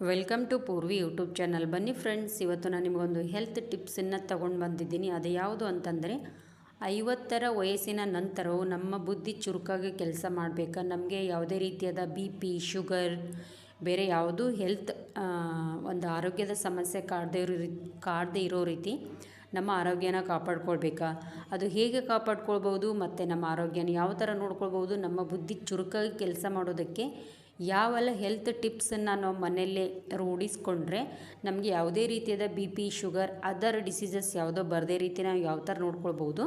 Welcome to Poorvi YouTube channel. ಬನ್ನಿ friends, ಇವತ್ತು ನಾನು ನಿಮಗೊಂದು ಹೆಲ್ತ್ ಟಿಪ್ಸನ್ನು ತಗೊಂಡು ಬಂದಿದ್ದೀನಿ. ಅದು ಯಾವುದು ಅಂತಂದರೆ, ಐವತ್ತರ ವಯಸ್ಸಿನ ನಂತರವು ನಮ್ಮ ಬುದ್ಧಿ ಚುರುಕಾಗಿ ಕೆಲಸ ಮಾಡಬೇಕಾ, ನಮಗೆ ಯಾವುದೇ ರೀತಿಯಾದ ಬಿ ಪಿ, ಶುಗರ್, ಬೇರೆ ಯಾವುದೂ ಹೆಲ್ತ್ ಒಂದು ಆರೋಗ್ಯದ ಸಮಸ್ಯೆ ಕಾಡದೇ ಇರೋ ಕಾಡದೇ ಇರೋ ರೀತಿ ನಮ್ಮ ಆರೋಗ್ಯನ ಕಾಪಾಡ್ಕೊಳ್ಬೇಕಾ? ಅದು ಹೇಗೆ ಕಾಪಾಡ್ಕೊಳ್ಬೋದು ಮತ್ತು ನಮ್ಮ ಆರೋಗ್ಯನ ಯಾವ ಥರ ನೋಡ್ಕೊಳ್ಬೋದು ನಮ್ಮ ಬುದ್ಧಿ ಚುರುಕಾಗಿ ಕೆಲಸ ಮಾಡೋದಕ್ಕೆ ಯಾವೆಲ್ಲ ಹೆಲ್ತ್ ಟಿಪ್ಸನ್ನು ನಾವು ಮನೆಯಲ್ಲೇ ರೂಢಿಸ್ಕೊಂಡ್ರೆ ನಮಗೆ ಯಾವುದೇ ರೀತಿಯಾದ B P sugar other diseases ಯಾವುದೋ ಬರದೇ ರೀತಿ ನಾವು ಯಾವ ಥರ ನೋಡ್ಕೊಳ್ಬೋದು.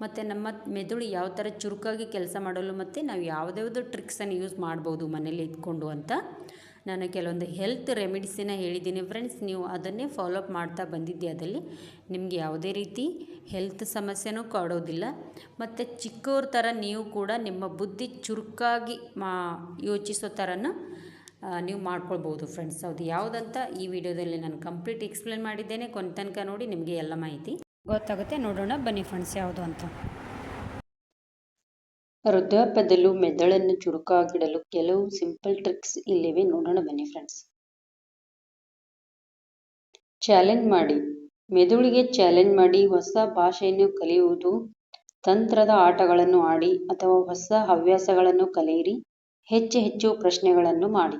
ಮತ್ತು ನಮ್ಮ ಮೆದುಳು ಯಾವ ಥರ ಚುರುಕಾಗಿ ಕೆಲಸ ಮಾಡಲು ಮತ್ತು ನಾವು ಯಾವುದ್ಯಾವುದೋ ಟ್ರಿಕ್ಸನ್ನು ಯೂಸ್ ಮಾಡ್ಬೋದು ಮನೇಲಿ ಇದ್ಕೊಂಡು ಅಂತ. ನಾನು ಕೆಲವೊಂದು ಹೆಲ್ತ್ ರೆಮಿಡಿಸಿನ ಹೇಳಿದ್ದೀನಿ ಫ್ರೆಂಡ್ಸ್ ನೀವು ಅದನ್ನೇ ಫಾಲೋಅಪ್ ಮಾಡ್ತಾ ಬಂದಿದ್ದೆ ಅದಲ್ಲಿ ನಿಮಗೆ ಯಾವುದೇ ರೀತಿ ಹೆಲ್ತ್ ಸಮಸ್ಯೆನೂ ಕಾಡೋದಿಲ್ಲ. ಮತ್ತು ಚಿಕ್ಕವ್ರ ಥರ ನೀವು ಕೂಡ ನಿಮ್ಮ ಬುದ್ಧಿ ಚುರುಕಾಗಿ ಮಾ, ಯೋಚಿಸೋ ಥರನ ನೀವು ಮಾಡ್ಕೊಳ್ಬೋದು ಫ್ರೆಂಡ್ಸ್ ಅದು ಯಾವುದಂತ ಈ ವಿಡಿಯೋದಲ್ಲಿ ನಾನು ಕಂಪ್ಲೀಟ್ ಎಕ್ಸ್ಪ್ಲೇನ್ ಮಾಡಿದ್ದೇನೆ. ಕೊನೆ ತನಕ ನೋಡಿ ನಿಮಗೆ ಎಲ್ಲ ಮಾಹಿತಿ ಗೊತ್ತಾಗುತ್ತೆ. ನೋಡೋಣ, ಬನ್ನಿ ಫ್ರೆಂಡ್ಸ್ ಯಾವುದು ಅಂತ. ವೃದ್ಧಾಪ್ಯದಲ್ಲೂ ಮೆದುಳನ್ನು ಚುರುಕಾಗಿಡಲು ಕೆಲವು ಸಿಂಪಲ್ ಟ್ರಿಕ್ಸ್ ಇಲ್ಲಿವೆ ನೋಡೋಣ ಬನ್ನಿ ಫ್ರೆಂಡ್ಸ್. ಚಾಲೆಂಜ್ ಮಾಡಿ. ಮೆದುಳಿಗೆ ಚಾಲೆಂಜ್ ಮಾಡಿ ಹೊಸ ಭಾಷೆಯನ್ನು ಕಲಿಯುವುದು, ತಂತ್ರದ ಆಟಗಳನ್ನು ಆಡಿ ಅಥವಾ ಹೊಸ ಹವ್ಯಾಸಗಳನ್ನು ಕಲಿಯಿರಿ. ಹೆಚ್ಚು ಹೆಚ್ಚು ಪ್ರಶ್ನೆಗಳನ್ನು ಮಾಡಿ.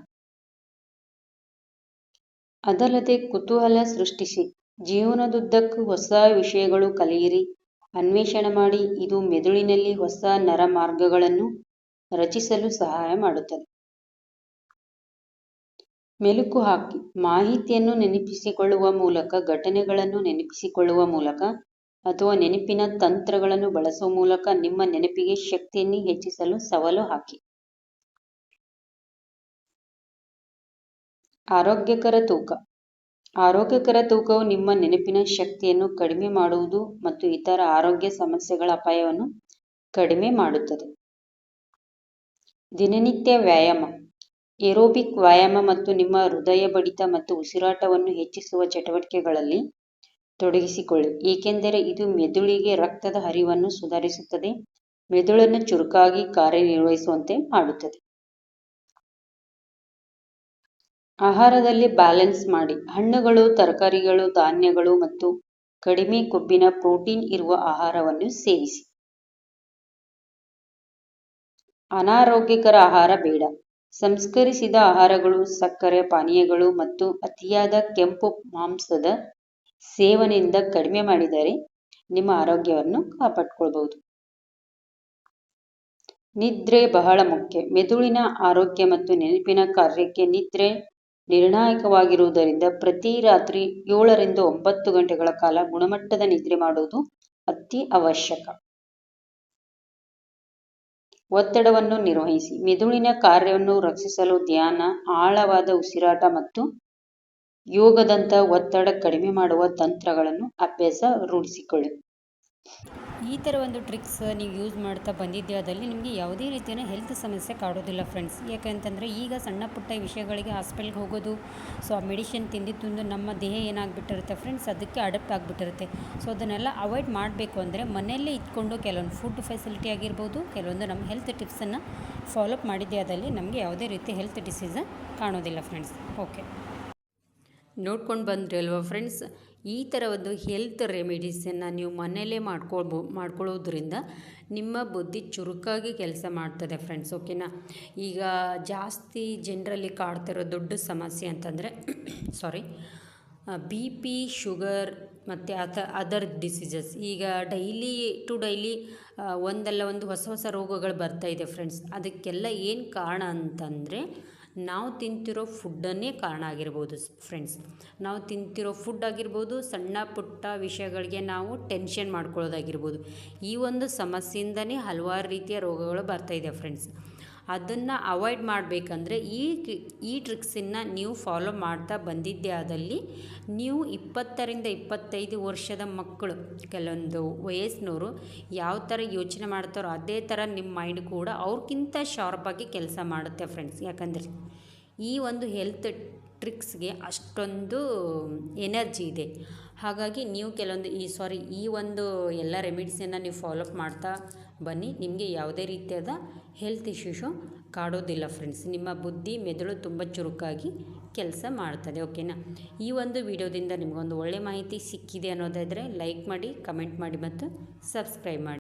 ಅದಲ್ಲದೆ ಕುತೂಹಲ ಸೃಷ್ಟಿಸಿ. ಜೀವನದುದ್ದಕ್ಕೂ ಹೊಸ ವಿಷಯಗಳು ಕಲಿಯಿರಿ. ಅನ್ವೇಷಣೆ ಮಾಡಿ ಇದು ಮೆದುಳಿನಲ್ಲಿ ಹೊಸ ನರಮಾರ್ಗಗಳನ್ನು ರಚಿಸಲು ಸಹಾಯ ಮಾಡುತ್ತದೆ. ಮೆಲುಕು ಹಾಕಿ, ಮಾಹಿತಿಯನ್ನು ನೆನಪಿಸಿಕೊಳ್ಳುವ ಮೂಲಕ, ಘಟನೆಗಳನ್ನು ನೆನಪಿಸಿಕೊಳ್ಳುವ ಮೂಲಕ ಅಥವಾ ನೆನಪಿನ ತಂತ್ರಗಳನ್ನು ಬಳಸುವ ಮೂಲಕ ನಿಮ್ಮ ನೆನಪಿಗೆ ಶಕ್ತಿಯನ್ನು ಹೆಚ್ಚಿಸಲು ಸವಾಲು ಹಾಕಿ. ಆರೋಗ್ಯಕರ ತೂಕ ಆರೋಗ್ಯಕರ ತೂಕವು ನಿಮ್ಮ ನೆನಪಿನ ಶಕ್ತಿಯನ್ನು ಕಡಿಮೆ ಮಾಡುವುದು ಮತ್ತು ಇತರ ಆರೋಗ್ಯ ಸಮಸ್ಯೆಗಳ ಅಪಾಯವನ್ನು ಕಡಿಮೆ ಮಾಡುತ್ತದೆ. ದಿನನಿತ್ಯ ವ್ಯಾಯಾಮ. ಏರೋಬಿಕ್ ವ್ಯಾಯಾಮ ಮತ್ತು ನಿಮ್ಮ ಹೃದಯ ಬಡಿತ ಮತ್ತು ಉಸಿರಾಟವನ್ನು ಹೆಚ್ಚಿಸುವ ಚಟುವಟಿಕೆಗಳಲ್ಲಿ ತೊಡಗಿಸಿಕೊಳ್ಳಿ, ಏಕೆಂದರೆ ಇದು ಮೆದುಳಿಗೆ ರಕ್ತದ ಹರಿವನ್ನು ಸುಧಾರಿಸುತ್ತದೆ, ಮೆದುಳನ್ನು ಚುರುಕಾಗಿ ಕಾರ್ಯನಿರ್ವಹಿಸುವಂತೆ ಮಾಡುತ್ತದೆ. ಆಹಾರದಲ್ಲಿ ಬ್ಯಾಲೆನ್ಸ್ ಮಾಡಿ. ಹಣ್ಣುಗಳು, ತರಕಾರಿಗಳು, ಧಾನ್ಯಗಳು ಮತ್ತು ಕಡಿಮೆ ಕೊಬ್ಬಿನ ಪ್ರೋಟೀನ್ ಇರುವ ಆಹಾರವನ್ನು ಸೇವಿಸಿ. ಅನಾರೋಗ್ಯಕರ ಆಹಾರ ಬೇಡ. ಸಂಸ್ಕರಿಸಿದ ಆಹಾರಗಳು ಸಕ್ಕರೆ, ಪಾನೀಯಗಳು ಮತ್ತು ಅತಿಯಾದ ಕೆಂಪು ಮಾಂಸದ ಸೇವನೆಯಿಂದ ಕಡಿಮೆ ಮಾಡಿದರೆ ನಿಮ್ಮ ಆರೋಗ್ಯವನ್ನು ಕಾಪಾಡಿಕೊಳ್ಬಹುದು. ನಿದ್ರೆ ಬಹಳ ಮುಖ್ಯ. ಮೆದುಳಿನ ಆರೋಗ್ಯ ಮತ್ತು ನೆನಪಿನ ಕಾರ್ಯಕ್ಕೆ ನಿದ್ರೆ ನಿರ್ಣಾಯಕವಾಗಿರುವುದರಿಂದ ಪ್ರತಿ ರಾತ್ರಿ ಏಳರಿಂದ ಒಂಬತ್ತು ಗಂಟೆಗಳ ಕಾಲ ಗುಣಮಟ್ಟದ ನಿದ್ರೆ ಮಾಡುವುದು ಅತಿ ಅವಶ್ಯಕ. ಒತ್ತಡವನ್ನು ನಿರ್ವಹಿಸಿ, ಮೆದುಳಿನ ಕಾರ್ಯವನ್ನು ರಕ್ಷಿಸಲು ಧ್ಯಾನ, ಆಳವಾದ ಉಸಿರಾಟ ಮತ್ತು ಯೋಗದಂತ ಒತ್ತಡ ಕಡಿಮೆ ಮಾಡುವ ತಂತ್ರಗಳನ್ನು ಅಭ್ಯಾಸ ರೂಢಿಸಿಕೊಳ್ಳಿ. ಈ ಥರ ಒಂದು ಟ್ರಿಕ್ಸ್ ನೀವು ಯೂಸ್ ಮಾಡ್ತಾ ಅದರಲ್ಲಿ ನಿಮಗೆ ಯಾವುದೇ ರೀತಿಯ ಹೆಲ್ತ್ ಸಮಸ್ಯೆ ಕಾಡೋದಿಲ್ಲ ಫ್ರೆಂಡ್ಸ್ ಯಾಕಂತಂದರೆ ಈಗ ಸಣ್ಣ ಪುಟ್ಟ ವಿಷಯಗಳಿಗೆ ಹಾಸ್ಪಿಟಲ್ಗೆ ಹೋಗೋದು ಸೊ ಆ ಮೆಡಿಷನ್ ತಿಂದು ತಿಂದು ನಮ್ಮ ದೇಹ ಏನಾಗ್ಬಿಟ್ಟಿರುತ್ತೆ ಫ್ರೆಂಡ್ಸ್ ಅದಕ್ಕೆ ಅಡಪ್ಟ್ ಆಗಿಬಿಟ್ಟಿರುತ್ತೆ. ಸೊ ಅದನ್ನೆಲ್ಲ ಅವಾಯ್ಡ್ ಮಾಡಬೇಕು ಅಂದರೆ ಮನೆಯಲ್ಲೇ ಇಟ್ಕೊಂಡು ಕೆಲವೊಂದು ಫುಡ್ ಫೆಸಿಲಿಟಿ ಆಗಿರ್ಬೋದು, ಕೆಲವೊಂದು ನಮ್ಮ ಹೆಲ್ತ್ ಟಿಪ್ಸನ್ನು ಫಾಲೋಅಪ್ ಮಾಡಿದ್ದೆ ಅದರಲ್ಲಿ ನಮಗೆ ಯಾವುದೇ ರೀತಿ ಹೆಲ್ತ್ ಡಿಸೀಸ್ ಕಾಣೋದಿಲ್ಲ ಫ್ರೆಂಡ್ಸ್ ಓಕೆ ನೋಡ್ಕೊಂಡು ಬಂದ್ರಿ ಅಲ್ವಾ ಫ್ರೆಂಡ್ಸ್ ಈ ಥರ ಒಂದು ಹೆಲ್ತ್ ರೆಮಿಡೀಸನ್ನು ನೀವು ಮನೆಯಲ್ಲೇ ಮಾಡ್ಕೊಳ್ಬೋ, ಮಾಡ್ಕೊಳ್ಳೋದ್ರಿಂದ ನಿಮ್ಮ ಬುದ್ಧಿ ಚುರುಕಾಗಿ ಕೆಲಸ ಮಾಡ್ತದೆ ಫ್ರೆಂಡ್ಸ್ ಓಕೆನಾ ಈಗ ಜಾಸ್ತಿ ಜನರಲ್ಲಿ ಕಾಡ್ತಿರೋ ದೊಡ್ಡ ಸಮಸ್ಯೆ ಅಂತಂದರೆ ಸಾರಿ ಬಿ ಪಿ ಶುಗರ್ ಮತ್ತು ಅಥ ಅದರ್ ಡಿಸೀಸಸ್ ಈಗ ಡೈಲಿ ಟು ಡೈಲಿ ಒಂದಲ್ಲ ಒಂದು ಹೊಸ ಹೊಸ ರೋಗಗಳು ಬರ್ತಾಯಿದೆ ಫ್ರೆಂಡ್ಸ್ ಅದಕ್ಕೆಲ್ಲ ಏನು ಕಾರಣ ಅಂತಂದರೆ ನಾವು ತಿಂತಿರೋ ಫುಡ್ಡನ್ನೇ ಕಾರಣ ಆಗಿರ್ಬೋದು ಫ್ರೆಂಡ್ಸ್. ನಾವು ತಿಂತಿರೋ ಫುಡ್ ಆಗಿರ್ಬೋದು ಸಣ್ಣ ಪುಟ್ಟ ವಿಷಯಗಳಿಗೆ ನಾವು ಟೆನ್ಷನ್ ಮಾಡ್ಕೊಳ್ಳೋದಾಗಿರ್ಬೋದು. ಈ ಒಂದು ಸಮಸ್ಯೆಯಿಂದನೇ ಹಲವಾರು ರೀತಿಯ ರೋಗಗಳು ಬರ್ತಾಯಿದೆ ಫ್ರೆಂಡ್ಸ್. ಅದನ್ನು ಅವಾಯ್ಡ್ ಮಾಡಬೇಕಂದ್ರೆ ಈ ಈ ಟ್ರಿಕ್ಸನ್ನು ನೀವು ಫಾಲೋ ಮಾಡ್ತಾ ಬಂದಿದ್ದೇ ಆದಲ್ಲಿ ನೀವು ಇಪ್ಪತ್ತರಿಂದ ಇಪ್ಪತ್ತೈದು ವರ್ಷದ ಮಕ್ಕಳು, ಕೆಲವೊಂದು ವಯಸ್ಸಿನವರು ಯಾವ ಥರ ಯೋಚನೆ ಮಾಡ್ತಾರೋ ಅದೇ ಥರ ನಿಮ್ಮ ಮೈಂಡ್ ಕೂಡ ಅವ್ರಿಗಿಂತ ಶಾರ್ಪಾಗಿ ಕೆಲಸ ಮಾಡುತ್ತೆ ಫ್ರೆಂಡ್ಸ್ ಯಾಕಂದರೆ ಈ ಒಂದು ಹೆಲ್ತ್ ಟ್ರಿಕ್ಸ್ಗೆ ಅಷ್ಟೊಂದು ಎನರ್ಜಿ ಇದೆ. ಹಾಗಾಗಿ ನೀವು ಕೆಲವೊಂದು ಈ ಸಾರಿ ಈ ಒಂದು ಎಲ್ಲ ರೆಮಿಡೀಸನ್ನು ನೀವು ಫಾಲೋಅಪ್ ಮಾಡ್ತಾ ಬನ್ನಿ. ನಿಮಗೆ ಯಾವುದೇ ರೀತಿಯಾದ ಹೆಲ್ತ್ ಇಶ್ಯೂಸು ಕಾಡೋದಿಲ್ಲ ಫ್ರೆಂಡ್ಸ್ ನಿಮ್ಮ ಬುದ್ಧಿ, ಮೆದುಳು ತುಂಬ ಚುರುಕಾಗಿ ಕೆಲಸ ಮಾಡ್ತದೆ ಓಕೆನಾ ಈ ಒಂದು ವಿಡಿಯೋದಿಂದ ನಿಮಗೊಂದು ಒಳ್ಳೆ ಮಾಹಿತಿ ಸಿಕ್ಕಿದೆ ಅನ್ನೋದಾದರೆ ಲೈಕ್ ಮಾಡಿ ಕಮೆಂಟ್ ಮಾಡಿ ಮತ್ತು ಸಬ್ಸ್ಕ್ರೈಬ್ ಮಾಡಿ.